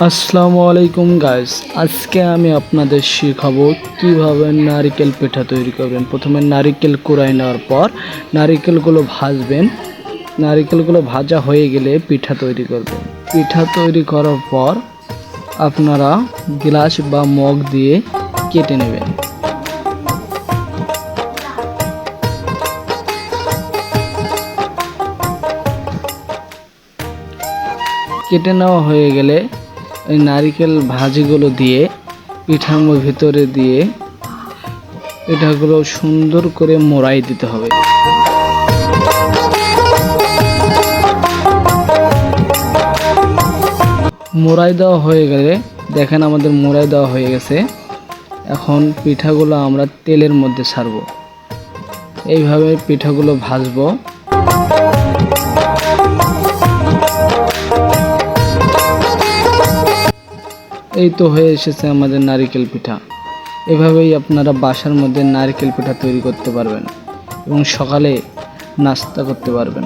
আসসালামু আলাইকুম গাইস আজকে আমি আপনাদের শেখাবো কীভাবে নারকেল পিঠা তৈরি করবেন। প্রথমে নারকেল কুড়াই নেওয়ার পর নারকেলগুলো ভাজবেন। নারকেলগুলো ভাজা হয়ে গেলে পিঠা তৈরি করবেন। পিঠা তৈরি করার পর আপনারা গ্লাস বা মগ দিয়ে কেটে নেবেন। কেটে নেওয়া হয়ে গেলে এই নারিকেল ভাজিগুলো দিয়ে পিঠার ভিতরে দিয়ে পিঠাগুলো সুন্দর করে মোড়াই দিতে হবে। মোড়াই দেওয়া হয়ে গেলে, দেখেন আমাদের মোড়াই দেওয়া হয়ে গেছে। এখন পিঠাগুলো আমরা তেলের মধ্যে ছাড়বো এইভাবে পিঠাগুলো ভাজবো। এই তো হয়ে এসেছে আমাদের নারিকেল পিঠা। এভাবেই আপনারা বাসার মধ্যে নারিকেল পিঠা তৈরি করতে পারবেন এবং সকালে নাস্তা করতে পারবেন।